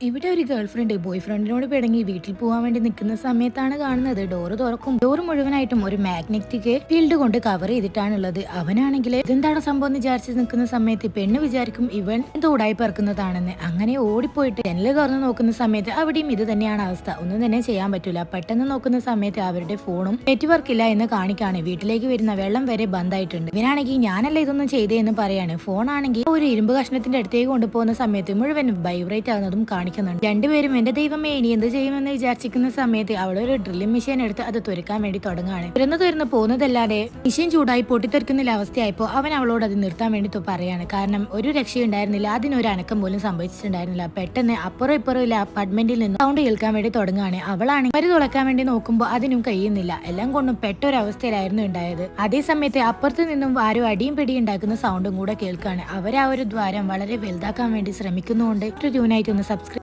ഇവിടെ ഒരു girl friend boy ഫ്രണ്ടിനോട് പിടങ്ങി വീട്ടിൽ പോകാൻ വേണ്ടി നിൽക്കുന്ന സമയത്താണ് കാണുന്നത്. ഡോറ് തുറക്കും. ഡോറ് മുഴുവനായിട്ടും ഒരു മാഗ്നറ്റിക് ഫീൽഡ് കൊണ്ട് കവർ ചെയ്തിട്ടാണുള്ളത്. അവനാണെങ്കിൽ ഇതെന്താണ് സംഭവം എന്ന് വിചാരിച്ച് നിൽക്കുന്ന സമയത്ത് പെണ്ണ് വിചാരിക്കും ഇവൻ എന്തോ പറക്കുന്നതാണെന്ന്. അങ്ങനെ ഓടിപ്പോയിട്ട് ജനൽ തുറന്ന് നോക്കുന്ന സമയത്ത് അവിടെയും ഇത് തന്നെയാണ് അവസ്ഥ. ഒന്നും തന്നെ ചെയ്യാൻ പറ്റൂല. പെട്ടെന്ന് നോക്കുന്ന സമയത്ത് അവരുടെ ഫോണും നെറ്റ്വർക്ക് ഇല്ല എന്ന് കാണിക്കാണ്. വീട്ടിലേക്ക് വരുന്ന വെള്ളം വരെ ബന്ധായിട്ടുണ്ട്. ഇവനാണെങ്കിൽ ഞാനല്ല ഇതൊന്നും ചെയ്തതെന്ന് പറയാണ്. ഫോണാണെങ്കിൽ ഒരു ഇരുമ്പ് കഷ്ണത്തിന്റെ അടുത്തേക്ക് കൊണ്ടുപോകുന്ന സമയത്ത് മുഴുവൻ വൈബ്രേറ്റ് ആകുന്നതും കാണിക്കുന്നുണ്ട്. രണ്ടുപേരും എന്റെ ദൈവമേ ഇനി എന്ത് ചെയ്യുമെന്ന് വിചാരിച്ചിരിക്കുന്ന സമയത്ത് അവിടെ ഒരു ഡ്രില്ലിംഗ് മെഷീൻ എടുത്ത് അത് തുരക്കാൻ വേണ്ടി തുടങ്ങുകയാണ്. തുരന്ന് തുരന്ന് പോകുന്നതല്ലാതെ മെഷീൻ ചൂടായി പൊട്ടിത്തെറിക്കുന്ന അവസ്ഥയായപ്പോൾ അവൻ അവളോട് അത് നിർത്താൻ വേണ്ടി പറയാണ്. കാരണം ഒരു രക്ഷയുണ്ടായിരുന്നില്ല അതിനൊരു അനക്കം പോലും സംഭവിച്ചിട്ടുണ്ടായിരുന്നില്ല. പെട്ടെന്ന് അപ്പുറം ഇപ്പുറം ഇല്ല അപ്പാർട്ട്മെന്റിൽ നിന്ന് സൗണ്ട് കേൾക്കാൻ വേണ്ടി തുടങ്ങുകയാണ്. അവളാണ് മരു തുളക്കാൻ വേണ്ടി നോക്കുമ്പോൾ അതിനും കഴിയുന്നില്ല. എല്ലാം കൊണ്ടും പെട്ടൊരവസ്ഥയിലായിരുന്നു ഉണ്ടായത്. അതേ സമയത്ത് അപ്പുറത്ത് നിന്നും ആരും അടിയും പിടിയും ഉണ്ടാക്കുന്ന സൗണ്ടും കൂടെ കേൾക്കുകയാണ്. അവർ ആ ഒരു ദ്വാരം വളരെ വലുതാക്കാൻ വേണ്ടി ശ്രമിക്കുന്നുണ്ട് ട്യൂനായിട്ട് ഒന്ന് സബ്സ്ക്രൈബ്